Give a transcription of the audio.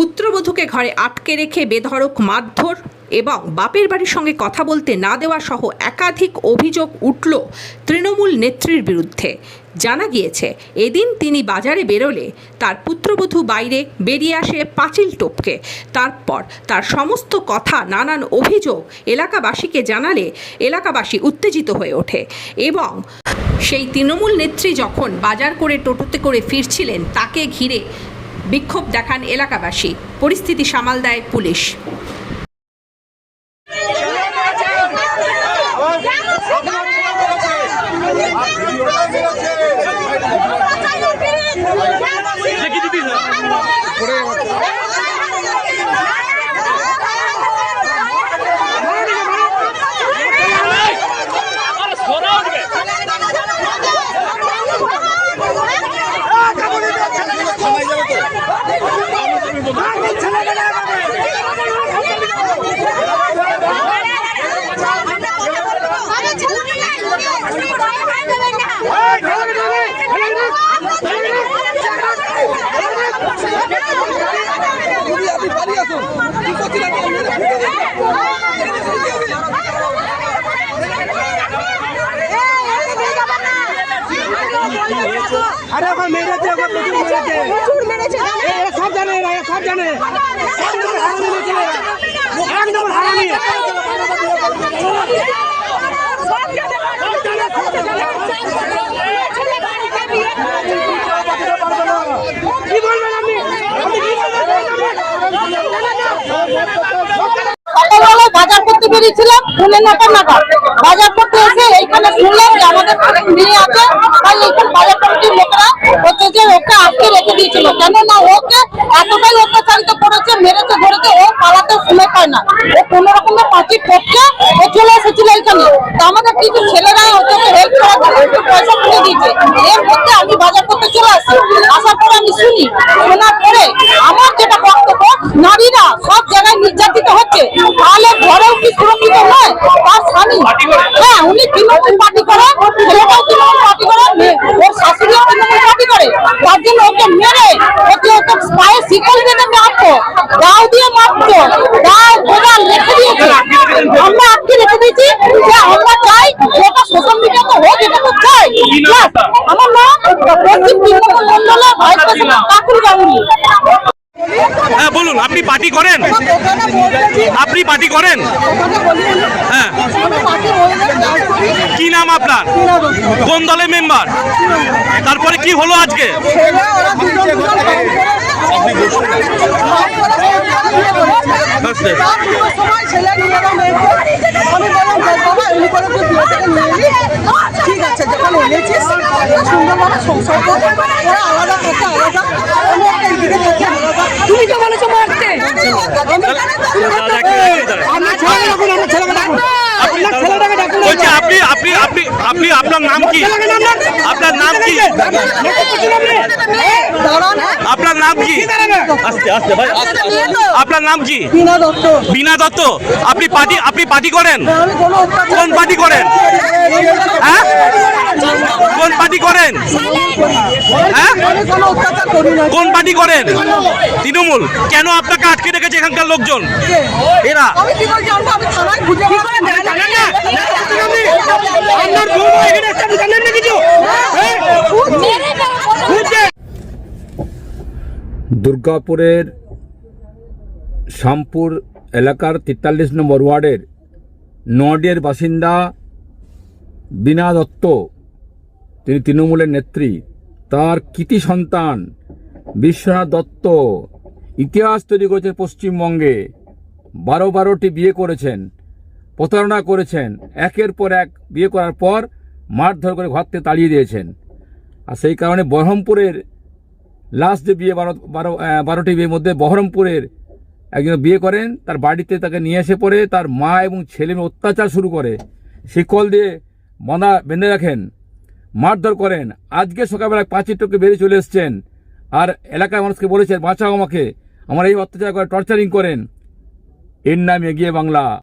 পুত্রবধূকে ঘরে আটকে রেখে বেধড়ক, মারধর এবং বাপের বাড়ির সঙ্গে কথা বলতে না দেওয়া সহ একাধিক অভিযোগ উঠল তৃণমূল নেত্রীর বিরুদ্ধে। জানা গিয়েছে, এদিন তিনি বাজারে বেরোলে তার পুত্রবধূ বাইরে বেরিয়ে আসে পাঁচিল টপকে। তারপর তার সমস্ত কথা, নানান অভিযোগ এলাকাবাসীকে জানালে এলাকাবাসী উত্তেজিত হয়ে ওঠে এবং সেই তৃণমূল নেত্রী যখন বাজার করে টোটোতে করে ফিরছিলেন, তাকে ঘিরে বিক্ষোভ দেখান এলাকাবাসী। পরিস্থিতি সামাল দেয় পুলিশ। ওকে মেরেছে ওকে প্রচুর মেরেছে এ, এরা সব জানে এরা এরা সব জানে। সব জানে হারামি মেরেছে এরা। একদম হারামি। কি বলবেন আপনি আপনি বাজার করতে বেরিয়েছিলাম পৌনে নটা নাগাদ বাজার করতে এসে এইখানে শুনলাম যে আমাদের মেয়ে আছে তাই এইখানে বাজার কমিটির লোকেরা হচ্ছে যে ওকে আটকে রেখে দিয়েছিল। কেননা ওকে এতটাই অত্যাচারিত করেছে, মেরেছে, ধরেছে, ও পালাতে সময় পায় না। ও কোন রকমের পাঁচি করছে ও চলে এসেছিল এইখানে। তো আমাদের কিছু ছেলেরা ওকে হেল্প করার জন্য পয়সা তুলে দিয়েছে। এর মধ্যে আমি বাজার করতে চলে আসি। আসার পরে আমি শুনি, শোনার পরে আমার যেটা বক্তব্য, নারীরা সব জায়গায় নির্যাতিত হচ্ছে। তাহলে ঘরেও কি সুরক্ষিত নয়? তার স্বামী। হ্যাঁ উনি তৃণমূল পার্টি করে ছেলেটাও তৃণমূল পার্টি করে মেয়ে- ওর শাশুড়িও তৃণমূল পার্টি করে তার জন্য ওকে মেরে ওকে ওকে পায়ে শিকল বেঁধে মারতো গাও দিয়ে মারতো গাও কোদাল রেখে দিয়েছে আমরা আটকে রেখে দিয়েছি যে আমরা চাই ওটা সোশ্যাল মিডিয়াতে হোক এটা তো চাই Plus, আমার নাম পশ্চিম তৃণমূল মন্ডলের ভাইস প্রেসিডেন্ট কাকুল গাঙ্গুলি হ্যাঁ বলুন আপনি পার্টি করেন? আপনি পার্টি করেন? হ্যাঁ। কি নাম আপনার? কোন দলের মেম্বার? তারপরে কি হলো আজকে? আচ্ছা। ঠিক আছে যখন এনেছিস সুন্দরভাবে সংসার কর ওরা আলাদা কথা আলাদা আমি একটা এদিকে থেকে আলাদা তুমি তো বলেছ মারতে। আমরা ছেলে ডাকুন আমরা ছেলেকে ডাকুন। আপনার ছেলেটাকে ডাকুন। বলছি আপনি আপনি আপনি আপনি আপনার নাম কি? আপনার নাম কি? আপনার নাম কি? আস্তে আস্তে ভাই আস্তে, আস্তে। আপনার নাম কি? বিনা দত্ত। বিনা দত্ত। আপনি পার্টি আপনি পার্টি করেন? কোন পার্টি করেন হ্যাঁ কোন পার্টি করেন? হ্যাঁ? কোনো পার্টি করেন? তৃণমূল। কেন আপনাকে আটকে রেখেছে এখানকার লোকজন? এরা? দুর্গাপুরের শামপুর এলাকার তেতাল্লিশ নম্বর ওয়ার্ডের নডিয়ার বাসিন্দা বীণা দত্ত তিনি তৃণমূলের নেত্রী। তার কৃতি সন্তান বিশ্বনাথ দত্ত ইতিহাস তৈরি করেছেন পশ্চিমবঙ্গে। বারো বারোটি বিয়ে করেছেন, প্রতারণা করেছেন, একের পর এক বিয়ে করার পর মারধর করে ঘর থেকে তাড়িয়ে দিয়েছেন। আর সেই কারণে বহরমপুরের লাস্ট যে বিয়ে বারো বারো বারোটি বিয়ের মধ্যে বহরমপুরের একজন বিয়ে করেন, তার বাড়িতে তাকে নিয়ে এসে পড়ে, তার মা এবং ছেলে মেয়ে অত্যাচার শুরু করে। শিকল দিয়ে বাঁধা বেঁধে রাখেন। মারধর করেন। আজকে সকালবেলা পাঁচের টোকে বেরিয়ে চলে এসছেন। আর এলাকার মানুষকে বলেছেন, বাঁচাও আমাকে। আমার এই অত্যাচার করে টর্চারিং করেন। এর নাম এগিয়ে বাংলা।